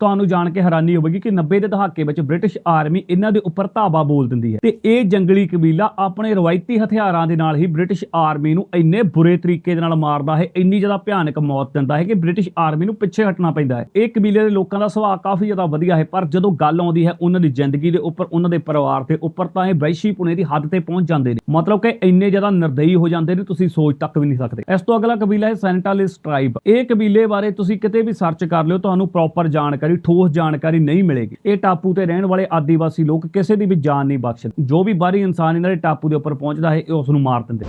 ਤੁਹਾਨੂੰ ਜਾਣ ਕੇ ਹੈਰਾਨੀ ਹੋਵੇਗੀ ਕਿ 90 ਦੇ ਦਹਾਕੇ ਵਿੱਚ ਬ੍ਰਿਟਿਸ਼ ਆਰਮੀ ਇਹਨਾਂ ਦੇ ਉੱਪਰ ਧਾਵਾ ਬੋਲ ਦਿੰਦੀ ਹੈ। ਤੇ ਇਹ ਜੰਗਲੀ ਕਬੀਲਾ ਆਪਣੇ ਰਵਾਇਤੀ ਹਥਿਆਰਾਂ ਦੇ ਨਾਲ ਹੀ ਬ੍ਰਿਟਿਸ਼ ਆਰਮੀ ਨੂੰ ਇੰਨੇ ਬੁਰੇ ਤਰੀਕੇ ਦੇ ਨਾਲ ਮਾਰਦਾ ਹੈ, ਇੰਨੀ ਜ਼ਿਆਦਾ ਭਿਆਨਕ ਮੌਤ ਦਿੰਦਾ ਹੈ ਕਿ ਬ੍ਰਿਟਿਸ਼ ਆਰਮੀ ਨੂੰ ਪਿੱਛੇ ਹਟਣਾ ਪੈਂਦਾ ਹੈ। ਇਹ ਕਬੀਲੇ ਦੇ ਲੋਕਾਂ ਦਾ ਸੁਭਾਅ ਕਾਫੀ ਜ਼ਿਆਦਾ ਵਧੀਆ ਹੈ, ਪਰ ਜਦੋਂ ਗੱਲ ਆਉਂਦੀ ਹੈ ਉਹਨਾਂ ਦੀ ਜ਼ਿੰਦਗੀ ਦੇ ਉੱਪਰ, ਉਹਨਾਂ ਦੇ ਪਰਿਵਾਰ ਦੇ ਉੱਪਰ, ਤਾਂ ਇਹ ਵੈਸ਼ੀ ਪੁਣੇ ਦੀ ਹੱਦ ਤੇ ਪਹੁੰਚ ਜਾਂਦੇ ਨੇ। ਮਤਲਬ ਕਿ ਇੰਨੇ ਜ਼ਿਆਦਾ ਨਿਰਦਈ ਹੋ ਜਾਂਦੇ ਨੇ, ਤੁਸੀਂ ਸੋਚ ਤੱਕ ਵੀ ਨਹੀਂ ਸਕਦੇ। ਇਸ ਤੋਂ ਅਗਲਾ ਕਬੀਲਾ ਹੈ ਸੈਂਟਾਲਿਸ ਟ੍ਰਾਈਬ। ਇਹ ਕਬੀਲੇ ਬਾਰੇ ਤੁਸੀਂ ਕਿਤੇ ਵੀ ਸਰਚ ਕਰ ਲਿਓ, ਤੁਹਾਨੂੰ ਪ੍ਰੋਪਰ ਜਾਣਕਾਰੀ ਠੋਸ ਜਾਣਕਾਰੀ ਨਹੀਂ ਮਿਲੇਗੀ। ਇਹ ਟਾਪੂ ਤੇ ਰਹਿਣ ਵਾਲੇ ਆਦੀਵਾਸੀ ਲੋਕ ਕਿਸੇ ਦੀ ਵੀ ਜਾਨ ਨਹੀਂ ਬਖਸ਼ਦੇ। ਜੋ ਵੀ ਬਾਹਰੀ ਇਨਸਾਨ ਇਹਨਾਂ ਦੇ ਟਾਪੂ ਦੇ ਉੱਪਰ ਪਹੁੰਚਦਾ ਹੈ, ਇਹ ਉਸ ਨੂੰ ਮਾਰ ਦਿੰਦੇ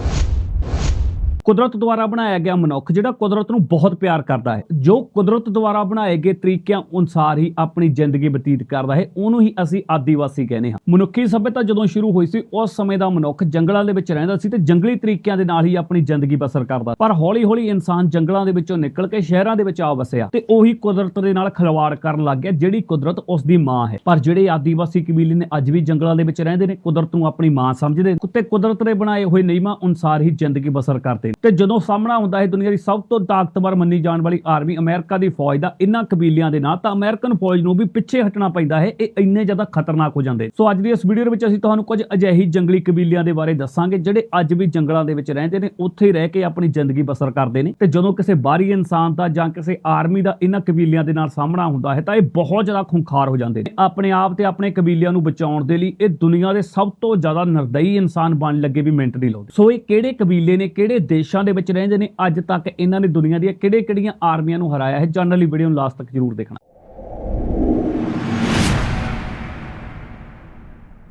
ਕੁਦਰਤ ਦੁਆਰਾ ਬਣਾਇਆ ਗਿਆ ਮਨੁੱਖ ਜਿਹੜਾ ਕੁਦਰਤ ਨੂੰ ਬਹੁਤ ਪਿਆਰ ਕਰਦਾ ਹੈ। ਜੋ ਕੁਦਰਤ ਦੁਆਰਾ ਬਣਾਏ ਗਏ ਤਰੀਕਿਆਂ ਅਨੁਸਾਰ ਹੀ ਆਪਣੀ ਜ਼ਿੰਦਗੀ ਬਤੀਤ ਕਰਦਾ ਹੈ, ਉਹਨੂੰ ਹੀ ਅਸੀਂ ਆਦੀਵਾਸੀ ਕਹਿੰਦੇ ਹਾਂ। ਮਨੁੱਖੀ ਸਭਿਅਤਾ ਜਦੋਂ ਸ਼ੁਰੂ ਹੋਈ ਸੀ, ਉਸ ਸਮੇਂ ਦਾ ਮਨੁੱਖ ਜੰਗਲਾਂ ਦੇ ਵਿੱਚ ਰਹਿੰਦਾ ਸੀ ਤੇ ਜੰਗਲੀ ਤਰੀਕਿਆਂ ਦੇ ਨਾਲ ਹੀ ਆਪਣੀ ਜ਼ਿੰਦਗੀ ਬਸਰ ਕਰਦਾ। ਪਰ ਹੌਲੀ-ਹੌਲੀ ਇਨਸਾਨ ਜੰਗਲਾਂ ਦੇ ਵਿੱਚੋਂ ਨਿਕਲ ਕੇ ਸ਼ਹਿਰਾਂ ਦੇ ਵਿੱਚ ਆ ਵਸਿਆ ਤੇ ਉਹੀ ਕੁਦਰਤ ਦੇ ਨਾਲ ਖਿਲਵਾੜ ਕਰਨ ਲੱਗ ਗਿਆ, ਜਿਹੜੀ ਕੁਦਰਤ ਉਸ ਦੀ ਮਾਂ ਹੈ। ਪਰ ਜਿਹੜੇ ਆਦੀਵਾਸੀ ਕਬੀਲੇ ਨੇ ਅੱਜ ਵੀ ਜੰਗਲਾਂ ਦੇ ਵਿੱਚ ਰਹਿੰਦੇ ਨੇ, ਕੁਦਰਤ ਨੂੰ ਆਪਣੀ ਮਾਂ ਸਮਝਦੇ ਤੇ ਕੁਦਰਤ ਦੇ ਬਣਾਏ ਹੋਏ ਨਿਯਮਾਂ ਅਨੁਸਾਰ ਹੀ ਜ਼ਿੰਦਗੀ ਬਸਰ ਕਰਦੇ ਨੇ। ਤੇ ਜਦੋਂ ਸਾਹਮਣਾ ਹੁੰਦਾ ਹੈ ਦੁਨੀਆ ਦੀ ਸਭ ਤੋਂ ਤਾਕਤਵਰ ਮੰਨੀ ਜਾਣ ਵਾਲੀ ਆਰਮੀ ਅਮਰੀਕਾ ਦੀ ਫੌਜ ਦਾ ਇਹਨਾਂ ਕਬੀਲਿਆਂ ਦੇ ਨਾਲ ਤਾਂ ਅਮਰੀਕਨ ਫੌਜ ਨੂੰ ਵੀ ਪਿੱਛੇ ਹਟਣਾ ਪੈਂਦਾ ਹੈ, ਇਹ ਇੰਨੇ ਜ਼ਿਆਦਾ ਖਤਰਨਾਕ ਹੋ ਜਾਂਦੇ। ਸੋ ਅੱਜ ਦੀ ਇਸ ਵੀਡੀਓ ਦੇ ਵਿੱਚ ਅਸੀਂ ਤੁਹਾਨੂੰ ਕੁਝ ਅਜਿਹੀ ਜੰਗਲੀ ਕਬੀਲਿਆਂ ਦੇ ਬਾਰੇ ਦੱਸਾਂਗੇ, ਜਿਹੜੇ ਅੱਜ ਵੀ ਜੰਗਲਾਂ ਦੇ ਵਿੱਚ ਰਹਿੰਦੇ ਨੇ, ਉੱਥੇ ਰਹਿ ਕੇ ਆਪਣੀ ਜ਼ਿੰਦਗੀ ਬਸਰ ਕਰਦੇ ਨੇ। ਤੇ ਜਦੋਂ ਕਿਸੇ ਬਾਹਰੀ ਇਨਸਾਨ ਦਾ ਜਾਂ ਕਿਸੇ ਆਰਮੀ ਦਾ ਇਹਨਾਂ ਕਬੀਲਿਆਂ ਦੇ ਨਾਲ ਸਾਹਮਣਾ ਹੁੰਦਾ ਹੈ, ਤਾਂ ਇਹ ਬਹੁਤ ਜ਼ਿਆਦਾ ਖੁੰਖਾਰ ਹੋ ਜਾਂਦੇ ਨੇ। ਆਪਣੇ ਆਪ ਤੇ ਆਪਣੇ ਕਬੀਲਿਆਂ ਨੂੰ ਬਚਾਉਣ ਦੇ ਲਈ ਇਹ ਦੁਨੀਆ ਦੇ ਸਭ ਤੋਂ ਜ਼ਿਆਦਾ ਨਿਰਦਈ ਇਨਸਾਨ ਬਣ ਲੱਗੇ ਵੀ ਮਿੰਟ ਨਹੀਂ ਲਾਉਂਦੇ ਸੋ ਇਹ ਕਿਹੜੇ ਕਬੀਲੇ ਨੇ, ਕਿਹੜੇ ਦੇਸ਼ ਦੇ ਵਿੱਚ ਰਹਿੰਦੇ ਨੇ, ਅੱਜ ਤੱਕ ਇਹਨਾਂ ਨੇ ਦੁਨੀਆ ਦੀਆਂ ਕਿਹੜੇ-ਕਿਹੜੀਆਂ ਆਰਮੀਆਂ ਨੂੰ ਹਰਾਇਆ ਹੈ? ਜਾਣਨ ਲਈ ਵੀਡੀਓ ਨੂੰ ਲਾਸਟ ਤੱਕ ਜ਼ਰੂਰ ਦੇਖਣਾ।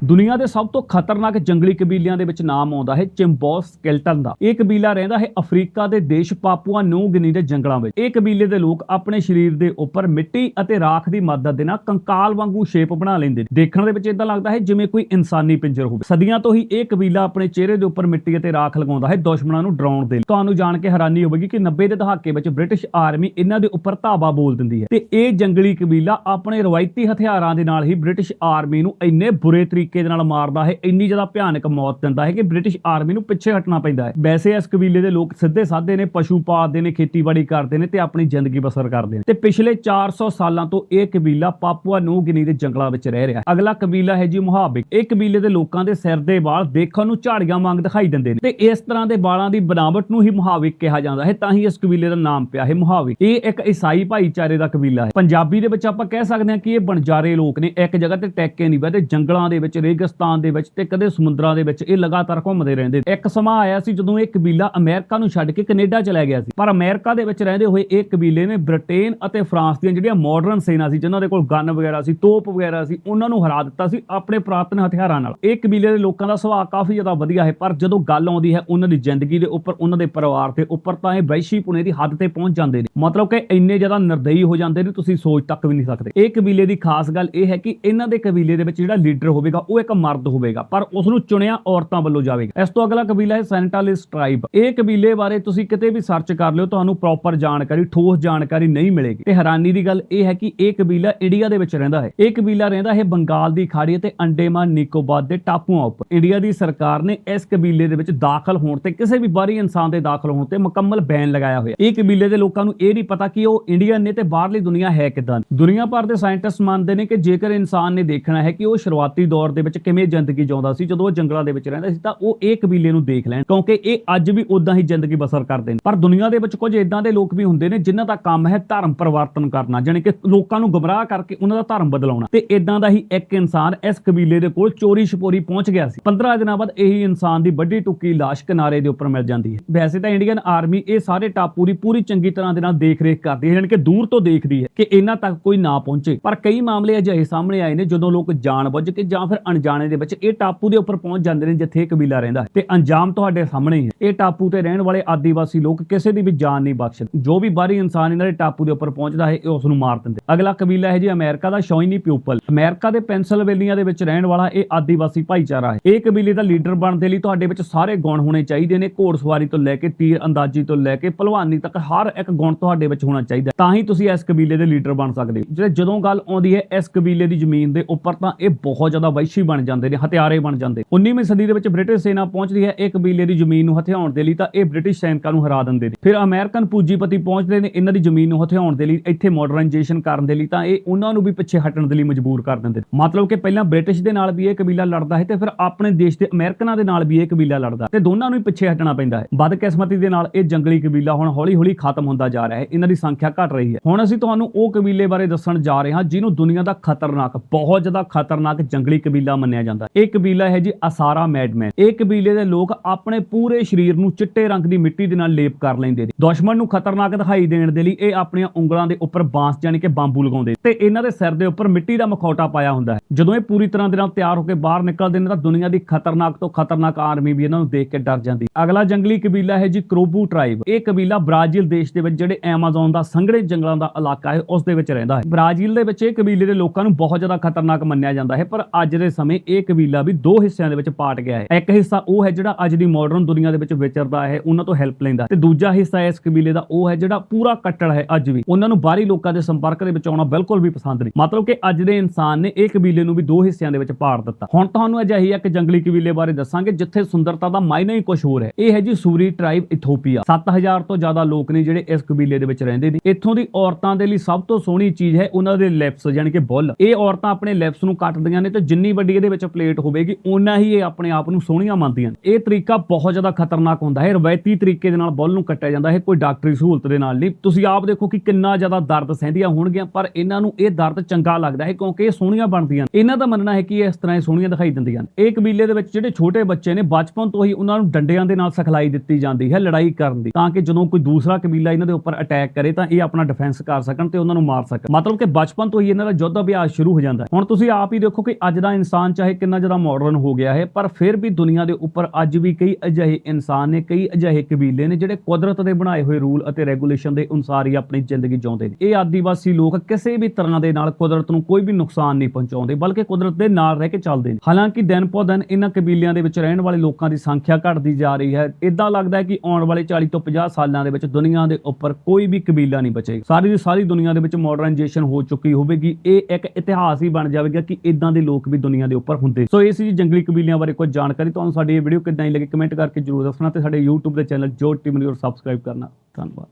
ਦੁਨੀਆ ਦੇ ਸਭ ਤੋਂ ਖਤਰਨਾਕ ਜੰਗਲੀ ਕਬੀਲਿਆਂ ਦੇ ਵਿੱਚ ਨਾਮ ਆਉਂਦਾ ਹੈ ਚਿੰਬੋਸ ਸਕੇਲਟਨ ਦਾ। ਇਹ ਕਬੀਲਾ ਰਹਿੰਦਾ ਹੈ ਅਫਰੀਕਾ ਦੇ ਦੇਸ਼ ਪਾਪੂਆ ਨਿਊ ਗਿਨੀ ਦੇ ਜੰਗਲਾਂ ਵਿੱਚ। ਇਹ ਕਬੀਲੇ ਦੇ ਲੋਕ ਆਪਣੇ ਸਰੀਰ ਦੇ ਉੱਪਰ ਮਿੱਟੀ ਅਤੇ ਰਾਖ ਦੀ ਮਦਦ ਦੇ ਨਾਲ ਕੰਕਾਲ ਵਾਂਗੂ ਸ਼ੇਪ ਬਣਾ ਲੈਂਦੇ ਨੇ। ਦੇਖਣ ਦੇ ਵਿੱਚ ਇਦਾਂ ਲੱਗਦਾ ਹੈ ਜਿਵੇਂ ਕੋਈ ਇਨਸਾਨੀ ਪਿੰਜਰ ਹੋਵੇ। ਸਦੀਆਂ ਤੋਂ ਹੀ ਇਹ ਕਬੀਲਾ ਆਪਣੇ ਚਿਹਰੇ ਦੇ ਉੱਪਰ ਮਿੱਟੀ ਅਤੇ ਰਾਖ ਲਗਾਉਂਦਾ ਹੈ, ਦੁਸ਼ਮਣਾਂ ਨੂੰ ਡਰਾਉਣ ਦੇ ਲਈ। ਤੁਹਾਨੂੰ ਜਾਣ ਕੇ ਹੈਰਾਨੀ ਹੋਵੇਗੀ ਕਿ 90 ਦੇ ਦਹਾਕੇ ਵਿੱਚ ਬ੍ਰਿਟਿਸ਼ ਆਰਮੀ ਇਹਨਾਂ ਦੇ ਉੱਪਰ ਧਾਵਾ ਬੋਲ ਦਿੰਦੀ ਹੈ। ਤੇ ਇਹ ਜੰਗਲੀ ਕਬੀਲਾ ਆਪਣੇ ਰਵਾਇਤੀ ਹਥਿਆਰਾਂ ਦੇ ਨਾਲ ਹੀ ਬ੍ਰਿਟਿਸ਼ ਆਰਮੀ ਨੂੰ ਇੰਨੇ ਬੁਰੇ ਤਰੀਕੇ ਤਰੀਕੇ ਦੇ ਨਾਲ ਮਾਰਦਾ ਹੈ, ਇੰਨੀ ਜ਼ਿਆਦਾ ਭਿਆਨਕ ਮੌਤ ਦਿੰਦਾ ਹੈ ਕਿ ਬ੍ਰਿਟਿਸ਼ ਆਰਮੀ ਨੂੰ ਪਿੱਛੇ ਹਟਣਾ ਪੈਂਦਾ ਹੈ। ਵੈਸੇ ਇਸ ਕਬੀਲੇ ਦੇ ਲੋਕ ਸਿੱਧੇ ਸਾਦੇ ਨੇ, ਪਸ਼ੂ ਪਾਲਦੇ ਨੇ, ਖੇਤੀਬਾੜੀ ਕਰਦੇ ਨੇ ਤੇ ਆਪਣੀ ਜ਼ਿੰਦਗੀ ਬਸਰ ਕਰਦੇ ਨੇ। ਤੇ ਪਿਛਲੇ 400 ਸਾਲਾਂ ਤੋਂ ਇਹ ਕਬੀਲਾ ਪਾਪੂਆ ਨਿਊ ਗਿਨੀ ਦੇ ਜੰਗਲਾਂ ਵਿੱਚ ਰਹਿ ਰਿਹਾ ਅਗਲਾ ਕਬੀਲਾ ਹੈ ਜੀ ਮੁਹਾਬਿਕ ਇਹ ਕਬੀਲੇ ਦੇ ਲੋਕਾਂ ਦੇ ਸਿਰ ਦੇ ਵਾਲ ਦੇਖਣ ਨੂੰ ਝਾੜੀਆਂ ਵਾਂਗ ਦਿਖਾਈ ਦਿੰਦੇ ਨੇ। ਤੇ ਇਸ ਤਰ੍ਹਾਂ ਦੇ ਵਾਲਾਂ ਦੀ ਬਨਾਵਟ ਨੂੰ ਹੀ ਮੁਹਾਵਿਕ ਕਿਹਾ ਜਾਂਦਾ ਹੈ, ਤਾਂ ਹੀ ਇਸ ਕਬੀਲੇ ਦਾ ਨਾਮ ਪਿਆ ਹੈ ਮੁਹਾਵਿਕ। ਇਹ ਇੱਕ ਈਸਾਈ ਭਾਈਚਾਰੇ ਦਾ ਕਬੀਲਾ ਹੈ। ਪੰਜਾਬੀ ਦੇ ਵਿੱਚ ਆਪਾਂ ਕਹਿ ਸਕਦੇ ਹਾਂ ਕਿ ਇਹ ਬਣਜਾਰੇ ਲੋਕ ਨੇ। ਇੱਕ ਜਗ੍ਹਾ ਤੇ ਟੈਕੇ ਨਹੀਂ ਬੈਠੇ ਜੰਗਲਾਂ ਦੇ ਵਿੱਚ ਰੇਗਿਸਤਾਨ ਦੇ ਵਿੱਚ ਤੇ ਕਦੇ ਸਮੁੰਦਰਾਂ ਦੇ ਵਿੱਚ ਇਹ ਲਗਾਤਾਰ ਘੁੰਮਦੇ ਰਹਿੰਦੇ। ਇੱਕ ਸਮਾਂ ਆਇਆ ਸੀ ਜਦੋਂ ਇਹ ਕਬੀਲਾ ਅਮਰੀਕਾ ਨੂੰ ਛੱਡ ਕੇ ਕੈਨੇਡਾ ਚਲਾ ਗਿਆ ਸੀ। ਪਰ ਅਮਰੀਕਾ ਦੇ ਵਿੱਚ ਰਹਿੰਦੇ ਹੋਏ ਇਹ ਕਬੀਲੇ ਨੇ ਬ੍ਰਿਟੇਨ ਅਤੇ ਫਰਾਂਸ ਦੀਆਂ ਜਿਹੜੀਆਂ ਮਾਡਰਨ ਸੈਨਾ ਸੀ, ਜਿਨ੍ਹਾਂ ਦੇ ਕੋਲ ਗਨ ਵਗੈਰਾ ਸੀ, ਤੋਪ ਵਗੈਰਾ ਸੀ, ਉਹਨਾਂ ਨੂੰ ਹਰਾ ਦਿੱਤਾ ਸੀ ਆਪਣੇ ਪ੍ਰਾਤਨ ਹਥਿਆਰਾਂ ਨਾਲ। ਇਹ ਕਬੀਲੇ ਦੇ ਲੋਕਾਂ ਦਾ ਸੁਭਾਅ ਕਾਫੀ ਜ਼ਿਆਦਾ ਵਧੀਆ ਹੈ, ਪਰ ਜਦੋਂ ਗੱਲ ਆਉਂਦੀ ਹੈ ਉਹਨਾਂ ਦੀ ਜ਼ਿੰਦਗੀ ਦੇ ਉੱਪਰ, ਉਹਨਾਂ ਦੇ ਪਰਿਵਾਰ ਦੇ ਉੱਪਰ, ਤਾਂ ਇਹ ਵੈਸ਼ੀ ਪੁਣੇ ਦੀ ਹੱਦ ਤੇ ਪਹੁੰਚ ਜਾਂਦੇ ਨੇ। ਮਤਲਬ ਕਿ ਇੰਨੇ ਜ਼ਿਆਦਾ ਨਿਰਦਈ ਹੋ ਜਾਂਦੇ ਨੇ, ਤੁਸੀਂ ਸੋਚ ਤੱਕ ਵੀ ਨਹੀਂ ਸਕਦੇ। ਇਹ ਕਬੀਲੇ ਦੀ ਖਾਸ ਗੱਲ ਇਹ ਹੈ ਕਿ ਇਹਨਾਂ ਦੇ ਕਬੀਲੇ ਦੇ ਵਿੱਚ ਜਿਹੜਾ ਲੀਡਰ ਹੋਵੇਗਾ ਉਹ ਇੱਕ ਮਰਦ ਹੋਵੇਗਾ, ਪਰ ਉਸ ਨੂੰ ਚੁਣਿਆ ਔਰਤਾਂ ਵੱਲੋਂ ਜਾਵੇਗਾ। ਇਸ ਤੋਂ ਅਗਲਾ ਕਬੀਲਾ ਹੈ ਸੈਂਟਾਲਿਸ ਟ੍ਰਾਈਬ। ਇਹ ਕਬੀਲੇ ਬਾਰੇ ਤੁਸੀਂ ਕਿਤੇ ਵੀ ਸਰਚ ਕਰ ਲਿਓ, ਤੁਹਾਨੂੰ ਪ੍ਰੋਪਰ ਜਾਣਕਾਰੀ, ਠੋਸ ਜਾਣਕਾਰੀ ਨਹੀਂ ਮਿਲੇਗੀ। ਤੇ ਹੈਰਾਨੀ ਦੀ ਗੱਲ ਇਹ ਹੈ ਕਿ ਇਹ ਕਬੀਲਾ ਇੰਡੀਆ ਦੇ ਵਿੱਚ ਰਹਿੰਦਾ ਹੈ। ਇਹ ਕਬੀਲਾ ਰਹਿੰਦਾ ਹੈ ਬੰਗਾਲ ਦੀ ਖਾੜੀ ਅਤੇ ਅੰਡੇਮਾਨ ਨਿਕੋਬਾਰ ਦੇ ਟਾਪੂਆਂ ਉੱਪਰ। ਇੰਡੀਆ ਦੀ ਸਰਕਾਰ ਨੇ ਇਸ ਕਬੀਲੇ ਦੇ ਵਿੱਚ ਦਾਖਲ ਹੋਣ ਤੇ ਕਿਸੇ ਵੀ ਬਾਹਰੀ ਇਨਸਾਨ ਦੇ ਦਾਖਲ ਹੋਣ ਤੇ ਮੁਕੰਮਲ ਬੈਨ ਲਗਾਇਆ ਹੋਇਆ। ਇਹ ਕਬੀਲੇ ਦੇ ਲੋਕਾਂ ਨੂੰ ਇਹ ਨਹੀਂ ਪਤਾ ਕਿ ਉਹ ਇੰਡੀਅਨ ਨੇ ਤੇ ਬਾਹਰਲੀ ਦੁਨੀਆ ਹੈ ਕਿਦਾਂ ਦੁਨੀਆ ਭਰ ਦੇ ਸਾਇੰਟਿਸਟ ਮੰਨਦੇ ਨੇ ਕਿ ਜੇਕਰ ਇਨਸਾਨ ਨੇ ਦੇਖਣਾ ਹੈ ਕਿ ਉਹ ਸ਼ੁਰੂਆਤੀ ਦੌਰ ਦੇ ਵਿੱਚ ਕਿਵੇਂ ਜ਼ਿੰਦਗੀ ਜਿਉਂਦਾ ਸੀ, ਜਦੋਂ ਉਹ ਜੰਗਲਾਂ ਦੇ ਵਿੱਚ ਰਹਿੰਦਾ ਸੀ, ਤਾਂ ਉਹ ਇਹ ਕਬੀਲੇ ਨੂੰ ਦੇਖ ਲੈਣ, ਕਿਉਂਕਿ ਇਹ ਅੱਜ ਵੀ ਉਦਾਂ ਹੀ ਜ਼ਿੰਦਗੀ ਬਸਰ ਕਰਦੇ ਨੇ। ਪਰ ਦੁਨੀਆ ਦੇ ਵਿੱਚ ਕੁਝ ਇਦਾਂ ਦੇ ਲੋਕ ਵੀ ਹੁੰਦੇ ਨੇ, ਜਿਨ੍ਹਾਂ ਦਾ ਕੰਮ ਹੈ ਧਰਮ ਪਰਿਵਰਤਨ ਕਰਨਾ, ਜਾਣੀ ਕਿ ਲੋਕਾਂ ਨੂੰ ਗਮਰਾਹ ਕਰਕੇ ਉਹਨਾਂ ਦਾ ਧਰਮ ਬਦਲਾਉਣਾ। ਤੇ ਇਦਾਂ ਦਾ ਹੀ ਇੱਕ ਇਨਸਾਨ ਇਸ ਕਬੀਲੇ ਦੇ ਕੋਲ ਚੋਰੀ ਛਪੋਰੀ ਪਹੁੰਚ ਗਿਆ ਸੀ। 15 ਦਿਨਾਂ ਬਾਅਦ ਇਹੀ ਇਨਸਾਨ ਦੀ ਵੱਡੀ ਟੁੱਕੀ ਲਾਸ਼ ਕਿਨਾਰੇ ਦੇ ਉੱਪਰ ਮਿਲ ਜਾਂਦੀ ਹੈ। ਵੈਸੇ ਤਾਂ ਇੰਡੀਅਨ ਆਰਮੀ ਇਹ ਸਾਰੇ ਟਾਪੂ ਦੀ ਪੂਰੀ ਚੰਗੀ ਤਰ੍ਹਾਂ ਦੇ ਨਾਲ ਦੇਖ-ਰੇਖ ਕਰਦੀ ਹੈ ਜਾਣੀ ਕਿ ਦੂਰ ਤੋਂ ਦੇਖਦੀ ਹੈ ਕਿ ਇਹਨਾਂ ਤੱਕ ਕੋਈ ਨਾ ਪਹੁੰਚੇ। ਪਰ ਕਈ ਮਾਮਲੇ ਅਜਿਹੇ ਸਾਹਮਣੇ ਆਏ ਨੇ, ਜਦੋਂ ਲੋਕ ਜਾਣਬੁੱਝ ਕੇ ਜਾਂ ਫਿਰ ਅਣਜਾਣੇ ਦੇ ਵਿੱਚ ਇਹ ਟਾਪੂ ਦੇ ਉੱਪਰ ਪਹੁੰਚ ਜਾਂਦੇ ਨੇ ਜਿੱਥੇ ਇਹ ਕਬੀਲਾ ਰਹਿੰਦਾ ਹੈ। ਤੇ ਅੰਜਾਮ ਤੁਹਾਡੇ ਸਾਹਮਣੇ ਹੀ ਹੈ। ਇਹ ਟਾਪੂ ਤੇ ਰਹਿਣ ਵਾਲੇ ਆਦੀਵਾਸੀ ਲੋਕ ਕਿਸੇ ਦੀ ਵੀ ਜਾਨ ਨਹੀਂ ਬਖਸ਼ਦੇ ਜੋ ਵੀ ਬਾਹਰੀ ਇਨਸਾਨ ਇਹਨਾਂ ਦੇ ਟਾਪੂ ਦੇ ਉੱਪਰ ਪਹੁੰਚਦਾ ਹੈ, ਇਹ ਉਸ ਨੂੰ ਮਾਰ ਦਿੰਦੇ। ਅਗਲਾ ਕਬੀਲਾ ਹੈ ਜੀ, ਅਮਰੀਕਾ ਦਾ ਸ਼ੌਇਨੀ ਪਿਊਪਲ ਅਮਰੀਕਾ ਦੇ ਪੈਂਸਿਲਵੇਨੀਆ ਦੇ ਵਿੱਚ ਰਹਿਣ ਵਾਲਾ ਇਹ ਆਦੀਵਾਸੀ ਭਾਈਚਾਰਾ ਹੈ। ਇਹ ਕਬੀਲੇ ਦਾ ਲੀਡਰ ਬਣਨ ਦੇ ਲਈ ਤੁਹਾਡੇ ਵਿੱਚ ਸਾਰੇ ਗੁਣ ਹੋਣੇ ਚਾਹੀਦੇ ਨੇ। ਘੋੜਸਵਾਰੀ ਤੋਂ ਲੈ ਕੇ ਤੀਰ ਅੰਦਾਜ਼ੀ ਤੋਂ ਲੈ ਕੇ ਭਲਵਾਨੀ ਤੱਕ ਹਰ ਇੱਕ ਗੁਣ ਤੁਹਾਡੇ ਵਿੱਚ ਹੋਣਾ ਚਾਹੀਦਾ ਤਾਂ ਹੀ ਤੁਸੀਂ ਇਸ ਕਬੀਲੇ ਦੇ ਲੀਡਰ ਬਣ ਸਕਦੇ ਹੋ। ਜਿਹੜੇ ਜਦੋਂ ਗੱਲ ਆਉਂਦੀ ਹੈ ਇਸ ਕਬੀਲੇ ਦੀ ਜ਼ਮੀਨ ਦੇ ਉੱਪਰ, ਤਾਂ ਇਹ ਬਹੁਤ ਜ਼ਿਆਦਾ ਵੈਸ਼ੀ ਮਨੁੱਖੀ ਬਣ ਜਾਂਦੇ ਨੇ, ਹਥਿਆਰੇ ਬਣ ਜਾਂਦੇ। 19ਵੀਂ ਸਦੀ ਦੇ ਵਿੱਚ ਬ੍ਰਿਟਿਸ਼ ਸੈਨਾ ਪਹੁੰਚਦੀ ਹੈ ਇਹ ਕਬੀਲੇ ਦੀ ਜ਼ਮੀਨ ਨੂੰ ਹਥਿਆਉਣ ਦੇ ਲਈ, ਤਾਂ ਇਹ ਬ੍ਰਿਟਿਸ਼ ਸੈਨਿਕਾਂ ਨੂੰ ਹਰਾ ਦਿੰਦੇ ਨੇ। ਫਿਰ ਅਮਰੀਕਨ ਪੂਜੀਪਤੀ ਪਹੁੰਚਦੇ ਨੇ, ਇਹਨਾਂ ਦੀ ਜ਼ਮੀਨ ਨੂੰ ਹਥਿਆਉਣ ਦੇ ਲਈ, ਇੱਥੇ ਮਾਡਰਨਾਈਜੇਸ਼ਨ ਕਰਨ ਦੇ ਲਈ, ਤਾਂ ਇਹ ਉਹਨਾਂ ਨੂੰ ਵੀ ਪਿੱਛੇ ਹਟਣ ਦੇ ਲਈ ਮਜਬੂਰ ਕਰ ਦਿੰਦੇ ਮਤਲਬ ਕਿ ਪਹਿਲਾਂ ਬ੍ਰਿਟਿਸ਼ ਦੇ ਨਾਲ ਵੀ ਇਹ ਕਬੀਲਾ ਲੜਦਾ ਹੈ ਤੇ ਫਿਰ ਆਪਣੇ ਦੇਸ਼ ਦੇ ਅਮਰੀਕਨਾਂ ਦੇ ਨਾਲ ਵੀ ਇਹ ਕਬੀਲਾ ਲੜਦਾ ਤੇ ਦੋਨਾਂ ਨੂੰ ਹੀ ਪਿੱਛੇ ਹਟਣਾ ਪੈਂਦਾ ਹੈ। ਬਦਕਿਸਮਤੀ ਦੇ ਨਾਲ ਇਹ ਜੰਗਲੀ ਕਬੀਲਾ ਹੁਣ ਹੌਲੀ-ਹੌਲੀ ਖਤਮ ਹੁੰਦਾ ਜਾ ਰਿਹਾ ਹੈ, ਇਹਨਾਂ ਦੀ ਸੰਖਿਆ ਘਟ ਰਹੀ ਹੈ। ਹੁਣ ਅਸੀਂ ਤੁਹਾਨੂੰ ਉਹ ਕਬੀਲੇ ਬਾਰੇ ਦੱਸਣ ਜਾ ਰਹੇ ਹਾਂ, ਜਿਹਨੂੰ ਦੁਨੀਆ ਦਾ ਖਤਰਨਾਕ, ਬਹੁਤ ਜ਼ਿਆਦਾ ਖਤਰਨਾਕ ਜੰਗਲੀ ਕਬੀਲਾ ਮੰਨਿਆ ਜਾਂਦਾ। ਹੈ ਇਹ ਕਬੀਲਾ ਹੈ ਜੀ ਅਸਾਰਾ ਮੈਡਮੈਨ। ਇਹ ਕਬੀਲੇ ਦੇ ਲੋਕ ਆਪਣੇ ਪੂਰੇ ਸਰੀਰ ਨੂੰ ਚਿੱਟੇ ਰੰਗ ਦੀ ਮਿੱਟੀ ਦੇ ਨਾਲ ਲੇਪ ਕਰ ਲੈਂਦੇ ਨੇ। ਦੁਸ਼ਮਣ ਨੂੰ ਖਤਰਨਾਕ ਦਿਖਾਈ ਦੇਣ ਦੇ ਲਈ ਇਹ ਆਪਣੀਆਂ ਉਂਗਲਾਂ ਦੇ ਉੱਪਰ ਬਾਂਸ ਜਾਨੀ ਕਿ ਬੰਬੂ ਲਗਾਉਂਦੇ ਤੇ ਇਹਨਾਂ ਦੇ ਸਿਰ ਦੇ ਉੱਪਰ ਮਿੱਟੀ ਦਾ ਮਖੌਟਾ ਪਾਇਆ ਹੁੰਦਾ ਹੈ। ਜਦੋਂ ਇਹ ਪੂਰੀ ਤਰ੍ਹਾਂ ਦੇ ਨਾਲ ਤਿਆਰ ਹੋ ਕੇ ਬਾਹਰ ਨਿਕਲਦੇ ਨੇ ਤਾਂ ਦੁਨੀਆ ਦੀ ਖਤਰਨਾਕ ਤੋਂ ਖਤਰਨਾਕ ਆਰਮੀ ਵੀ ਇਹਨਾਂ ਨੂੰ ਦੇਖ ਕੇ ਡਰ ਜਾਂਦੀ ਅਗਲਾ ਜੰਗਲੀ ਕਬੀਲਾ ਹੈ ਜੀ ਕਰੋਬੂ ਟ੍ਰਾਈਬ। ਇਹ ਕਬੀਲਾ ਬ੍ਰਾਜ਼ੀਲ ਦੇਸ਼ ਦੇ ਵਿੱਚ ਜਿਹੜੇ ਐਮਾਜ਼ਨ ਦਾ ਸੰਘਣੇ ਜੰਗਲਾਂ ਦਾ ਇਲਾਕਾ ਹੈ, ਉਸ ਦੇ ਵਿੱਚ ਰਹਿੰਦਾ ਹੈ। ਬ੍ਰਾਜ਼ੀਲ ਦੇ ਵਿੱਚ ਇਹ ਕਬੀਲੇ ਦੇ ਲੋਕਾਂ ਨੂੰ ਬਹੁਤ ਜ਼ਿਆਦਾ ਖਤਰਨਾਕ ਮੰਨਿਆ ਜਾਂਦਾ ਹੈ, ਪਰ ਅੱਜ ਦੇ ਸਮੇਂ ਇਹ ਕਬੀਲਾ ਵੀ ਦੋ ਹਿੱਸਿਆਂ ਦੇ ਵਿੱਚ ਪਾਟ ਗਿਆ ਹੈ। ਇੱਕ ਹਿੱਸਾ ਉਹ ਹੈ ਜਿਹੜਾ ਅੱਜ ਦੀ ਮਾਡਰਨ ਦੁਨੀਆ ਦੇ ਵਿੱਚ ਵਿਚਰਦਾ ਹੈ, ਉਹਨਾਂ ਤੋਂ ਹੈਲਪ ਲੈਂਦਾ ਤੇ ਦੂਜਾ ਹਿੱਸਾ ਇਸ ਕਬੀਲੇ ਦਾ ਉਹ ਹੈ ਜਿਹੜਾ ਪੂਰਾ ਕੱਟੜ ਹੈ ਅੱਜ ਵੀ। ਉਹਨਾਂ ਨੂੰ ਬਾਹਰੀ ਲੋਕਾਂ ਦੇ ਸੰਪਰਕ ਦੇ ਵਿੱਚ ਆਉਣਾ ਬਿਲਕੁਲ ਵੀ ਪਸੰਦ ਨਹੀਂ। ਮਤਲਬ ਕਿ ਅੱਜ ਦੇ ਇਨਸਾਨ ਨੇ ਇਹ ਕਬੀਲੇ ਨੂੰ ਵੀ ਦੋ ਹਿੱਸਿਆਂ ਦੇ ਵਿੱਚ ਪਾੜ ਦਿੱਤਾ। ਹੁਣ ਤੁਹਾਨੂੰ ਅਜਿਹੀ ਇੱਕ ਜੰਗਲੀ ਕਬੀਲੇ ਬਾਰੇ ਦੱਸਾਂਗੇ, ਜਿੱਥੇ ਸੁੰਦਰਤਾ ਦਾ ਮਾਇਨਾ ਹੀ ਕੁਝ ਹੋਰ ਹੈ। ਇਹ ਹੈ ਜੀ ਸੂਰੀ ਟ੍ਰਾਈਬ ਇਥੋਪੀਆ। 7000 ਤੋਂ ਜ਼ਿਆਦਾ ਲੋਕ ਨੇ ਜਿਹੜੇ ਇਸ ਕਬੀਲੇ ਦੇ ਵਿੱਚ ਰਹਿੰਦੇ ਨੇ। ਇੱਥੋਂ ਦੀ ਔਰਤਾਂ ਦੇ ਲਈ ਸਭ ਤੋਂ ਸੋਹਣੀ ਚੀਜ਼ ਹੈ ਉਹਨਾਂ ਦੇ ਲਿਪਸ ਯਾਨੀ ਕਿ ਬੁੱਲ। ਇਹ ਔਰਤਾਂ ਆਪਣੇ ਲਿਪਸ ਨੂੰ ਕੱਟਦੀਆਂ ਨੇ ਤੇ ਜਿੰਨੀ ਵੱਡੀ ਇਹਦੇ ਵਿੱਚ ਪਲੇਟ ਹੋਵੇਗੀ, ਓਨਾ ਹੀ ਇਹ ਆਪਣੇ ਆਪ ਨੂੰ ਸੋਹਣੀਆਂ ਮੰਨਦੀਆਂ ਇਹ ਤਰੀਕਾ ਬਹੁਤ ਜ਼ਿਆਦਾ ਖਤਰਨਾਕ ਹੁੰਦਾ ਹੈ ਰਵਾਇਤੀ ਤਰੀਕੇ ਦੇ ਨਾਲ ਬੁੱਲ ਨੂੰ ਕੱਟਿਆ ਜਾਂਦਾ ਹੈ, ਕੋਈ ਡਾਕਟਰੀ ਸਹੂਲਤ ਦੇ ਨਾਲ ਨਹੀਂ। ਤੁਸੀਂ ਆਪ ਦੇਖੋ ਕਿ ਕਿੰਨਾ ਜ਼ਿਆਦਾ ਦਰਦ ਸਹਿੰਦੀਆਂ ਹੋਣਗੀਆਂ, ਪਰ ਇਹਨਾਂ ਨੂੰ ਇਹ ਦਰਦ ਚੰਗਾ ਲੱਗਦਾ ਹੈ ਕਿਉਂਕਿ ਇਹ ਸੋਹਣੀਆਂ ਬਣਦੀਆਂ ਇਹਨਾਂ ਦਾ ਮੰਨਣਾ ਹੈ ਕਿ ਇਸ ਤਰ੍ਹਾਂ ਹੀ ਸੋਹਣੀਆਂ ਦਿਖਾਈ ਦਿੰਦੀਆਂ ਨੇ। ਇਹ ਕਬੀਲੇ ਦੇ ਵਿੱਚ ਜਿਹੜੇ ਛੋਟੇ ਬੱਚੇ ਨੇ, ਬਚਪਨ ਤੋਂ ਹੀ ਉਹਨਾਂ ਨੂੰ ਡੰਡਿਆਂ ਦੇ ਨਾਲ ਸਿਖਲਾਈ ਦਿੱਤੀ ਜਾਂਦੀ ਹੈ ਲੜਾਈ ਕਰਨ ਦੀ, ਤਾਂ ਕਿ ਜਦੋਂ ਕੋਈ ਦੂਸਰਾ ਕਬੀਲਾ ਇਹਨਾਂ ਦੇ ਉੱਪਰ ਅਟੈਕ ਕਰੇ ਤਾਂ ਇਹ ਆਪਣਾ ਡਿਫੈਂਸ ਕਰ ਸਕਣ ਤੇ ਉਹਨਾਂ ਨੂੰ ਮਾਰ ਸਕਣ। ਮਤਲਬ ਕਿ ਬਚਪਨ ਤੋਂ ਹੀ ਇਹਨਾਂ ਦਾ ਯੁੱਧ ਅਭਿਆਸ ਸ਼ੁਰੂ ਹੋ ਜਾਂਦਾ ਹੈ। ਹੁਣ ਤੁਸੀਂ ਆਪ ਹੀ ਦੇਖੋ ਕਿ ਅੱਜ ਦਾ ਇਨਸਾਨ ਚਾਹੇ ਕਿੰਨਾ ਜ਼ਿਆਦਾ ਮਾਡਰਨ ਹੋ ਗਿਆ ਹੈ, ਪਰ ਫਿਰ ਵੀ ਦੁਨੀਆ ਦੇ ਉੱਪਰ ਅੱਜ ਵੀ ਕਈ ਅਜਿਹੇ ਇਨਸਾਨ ਨੇ, ਕਈ ਅਜਿਹੇ ਕਬੀਲੇ ਨੇ ਜਿਹੜੇ ਕੁਦਰਤ ਦੇ ਬਣਾਏ ਹੋਏ ਰੂਲ ਅਤੇ ਰੈਗੂਲੇਸ਼ਨ ਦੇ ਅਨੁਸਾਰ ਹੀ ਆਪਣੀ ਜ਼ਿੰਦਗੀ ਜਿਉਂਦੇ ਨੇ। ਇਹ ਆਦੀਵਾਸੀ ਲੋਕ ਕਿਸੇ ਵੀ ਤਰ੍ਹਾਂ ਦੇ ਨਾਲ ਕੁਦਰਤ ਨੂੰ ਕੋਈ ਵੀ ਨੁਕਸਾਨ ਨਹੀਂ ਪਹੁੰਚਾਉਂਦੇ, ਬਲਕਿ ਕੁਦਰਤ ਦੇ ਨਾਲ ਰਹਿ ਕੇ ਚੱਲਦੇ ਨੇ। ਹਾਲਾਂਕਿ ਦਿਨ ਪੋ ਦਿਨ ਇਹਨਾਂ ਕਬੀਲਿਆਂ ਦੇ ਵਿੱਚ ਰਹਿਣ ਵਾਲੇ ਲੋਕਾਂ ਦੀ ਸੰਖਿਆ ਘਟਦੀ ਜਾ ਰਹੀ ਹੈ। ਇਦਾਂ ਲੱਗਦਾ ਹੈ ਕਿ ਆਉਣ ਵਾਲੇ 40 ਤੋਂ 50 ਸਾਲਾਂ ਦੇ ਵਿੱਚ ਦੁਨੀਆ ਦੇ ਉੱਪਰ ਕੋਈ ਵੀ ਕਬੀਲਾ ਨਹੀਂ ਬਚੇਗਾ। ਸਾਰੀ ਦੀ ਸਾਰੀ ਦੁਨੀਆ ਦੇ ਵਿੱਚ ਮਾਡਰਨਾਈਜੇਸ਼ਨ ਹੋ ਚੁੱਕੀ ਹੋਵੇਗੀ। ਇਹ ਇੱਕ ਇਤਿਹਾਸ ਹੀ ਬਣ ਜਾਵੇਗਾ ਕਿ ਇਦਾਂ ਦੇ ਲੋਕ ਵੀ ਦੁਨੀਆ ਦੇ ਉੱਪਰ ਹੁੰਦੇ। ਸੋ ਇਹ ਸੀ ਜੰਗਲੀ ਕਬੀਲਿਆਂ ਬਾਰੇ ਕੁਝ ਜਾਣਕਾਰੀ। ਤੁਹਾਨੂੰ ਸਾਡੀ ਇਹ ਵੀਡੀਓ ਕਿੱਦਾਂ ਹੀ ਲੱਗੀ ਕਮੈਂਟ ਕਰਕੇ ਜਰੂਰ ਦੱਸਣਾ ਤੇ ਸਾਡੇ YouTube ਦੇ ਚੈਨਲ ਜੋ ਟੀਮ ਨੂੰ ਸਬਸਕ੍ਰਾਈਬ ਕਰਨਾ। ਧੰਨਵਾਦ।